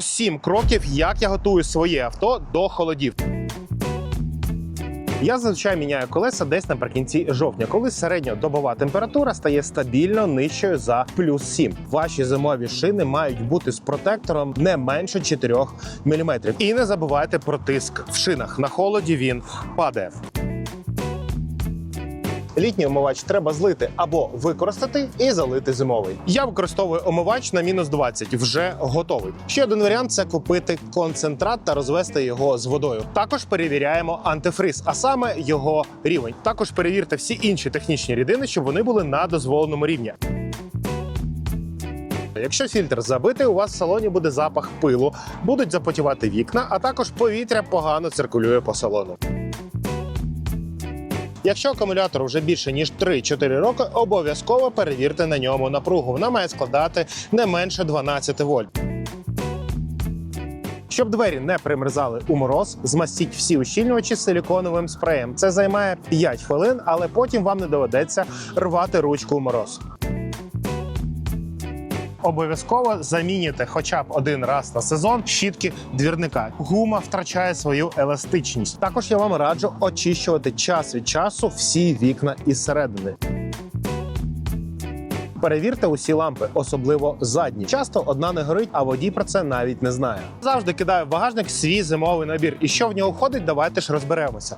Сім кроків, як я готую своє авто до холодів. Я зазвичай міняю колеса десь наприкінці жовтня, коли середньодобова температура стає стабільно нижчою за плюс 7. Ваші зимові шини мають бути з протектором не менше 4 мм. І не забувайте про тиск в шинах. На холоді він падає. Літній омивач треба злити або використати і залити зимовий. Я використовую омивач на мінус 20, вже готовий. Ще один варіант це купити концентрат та розвести його з водою. Також перевіряємо антифриз, а саме його рівень. Також перевірте всі інші технічні рідини, щоб вони були на дозволеному рівні. Якщо фільтр забитий, у вас в салоні буде запах пилу, будуть запотівати вікна, а також повітря погано циркулює по салону. Якщо акумулятор вже більше ніж 3-4 роки, обов'язково перевірте на ньому напругу. Вона має складати не менше 12 вольт. Щоб двері не примерзали у мороз, змастіть всі ущільнювачі силіконовим спреєм. Це займає 5 хвилин, але потім вам не доведеться рвати ручку у мороз. Обов'язково замінюйте хоча б один раз на сезон щітки двірника. Гума втрачає свою еластичність. Також я вам раджу очищувати час від часу всі вікна із середини. Перевірте усі лампи, особливо задні. Часто одна не горить, а водій про це навіть не знає. Завжди кидаю в багажник свій зимовий набір. І що в нього входить, давайте ж розберемося.